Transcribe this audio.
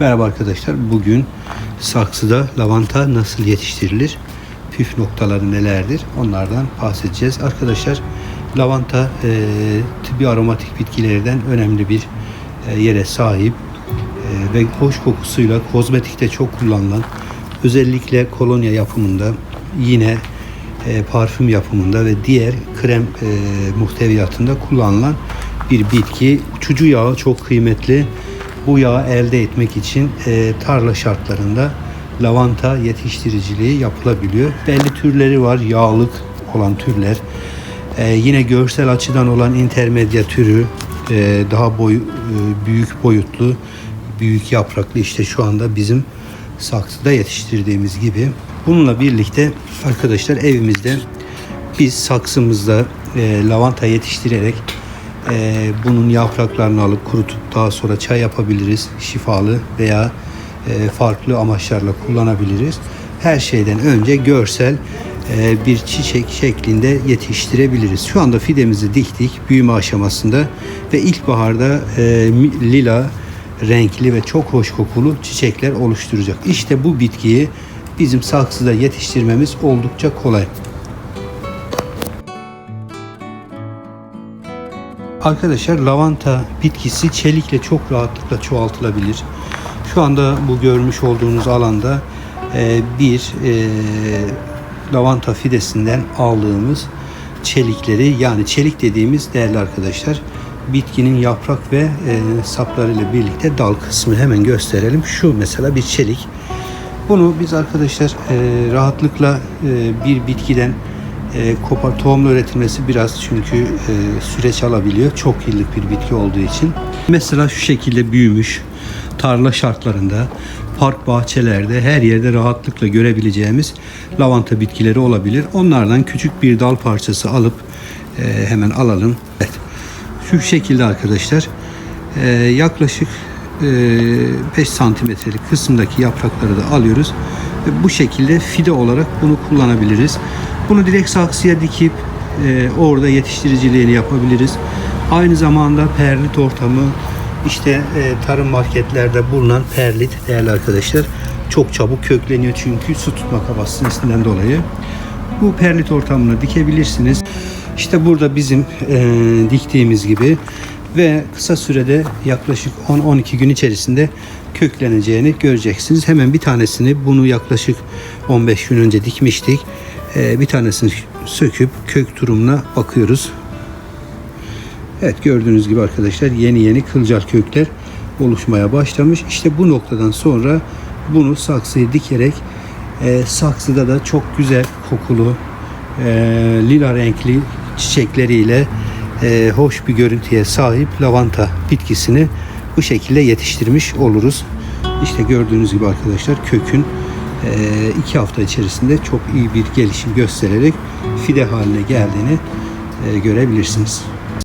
Merhaba arkadaşlar. Bugün saksıda lavanta nasıl yetiştirilir? Püf noktaları nelerdir? Onlardan bahsedeceğiz. Arkadaşlar lavanta e, tıbbi aromatik bitkilerden önemli bir e, yere sahip E, ve hoş kokusuyla kozmetikte çok kullanılan özellikle kolonya yapımında yine e, parfüm yapımında ve diğer krem e, muhteviyatında kullanılan bir bitki. Uçucu yağı çok kıymetli. Bu yağı elde etmek için e, tarla şartlarında lavanta yetiştiriciliği yapılabiliyor. Belli türleri var, yağlık olan türler. E, yine görsel açıdan olan intermedya türü, e, daha boy, e, büyük boyutlu, büyük yapraklı işte şu anda bizim saksıda yetiştirdiğimiz gibi. Bununla birlikte arkadaşlar evimizde biz saksımızda e, lavanta yetiştirerek e, bunun yapraklarını alıp kurutup daha sonra çay yapabiliriz. Şifalı veya e, farklı amaçlarla kullanabiliriz. Her şeyden önce görsel e, bir çiçek şeklinde yetiştirebiliriz. Şu anda fidemizi diktik büyüme aşamasında ve ilkbaharda e, lila renkli ve çok hoş kokulu çiçekler oluşturacak. İşte bu bitkiyi bizim saksıda yetiştirmemiz oldukça kolay. Arkadaşlar lavanta bitkisi çelikle çok rahatlıkla çoğaltılabilir. Şu anda bu görmüş olduğunuz alanda e, bir e, lavanta fidesinden aldığımız çelikleri yani çelik dediğimiz değerli arkadaşlar bitkinin yaprak ve e, saplarıyla birlikte dal kısmı hemen gösterelim. Şu mesela bir çelik. Bunu biz arkadaşlar e, rahatlıkla e, bir bitkiden e, kopar tohumla üretilmesi biraz çünkü e, süreç alabiliyor. Çok yıllık bir bitki olduğu için. Mesela şu şekilde büyümüş tarla şartlarında, park bahçelerde her yerde rahatlıkla görebileceğimiz lavanta bitkileri olabilir. Onlardan küçük bir dal parçası alıp e, hemen alalım. Evet. Şu şekilde arkadaşlar e, yaklaşık e, 5 santimetrelik kısımdaki yaprakları da alıyoruz. Ve bu şekilde fide olarak bunu kullanabiliriz. Bunu direkt saksıya dikip e, orada yetiştiriciliğini yapabiliriz. Aynı zamanda perlit ortamı işte e, tarım marketlerde bulunan perlit değerli arkadaşlar çok çabuk kökleniyor çünkü su tutma kapasitesinden dolayı. Bu perlit ortamına dikebilirsiniz. İşte burada bizim e, diktiğimiz gibi ve kısa sürede yaklaşık 10-12 gün içerisinde kökleneceğini göreceksiniz. Hemen bir tanesini bunu yaklaşık 15 gün önce dikmiştik. E, bir tanesini söküp kök durumuna bakıyoruz. Evet gördüğünüz gibi arkadaşlar yeni yeni kılcal kökler oluşmaya başlamış. İşte bu noktadan sonra bunu saksıya dikerek e, saksıda da çok güzel kokulu e, lila renkli çiçekleriyle e, hoş bir görüntüye sahip lavanta bitkisini bu şekilde yetiştirmiş oluruz. İşte gördüğünüz gibi arkadaşlar kökün iki hafta içerisinde çok iyi bir gelişim göstererek fide haline geldiğini e, görebilirsiniz.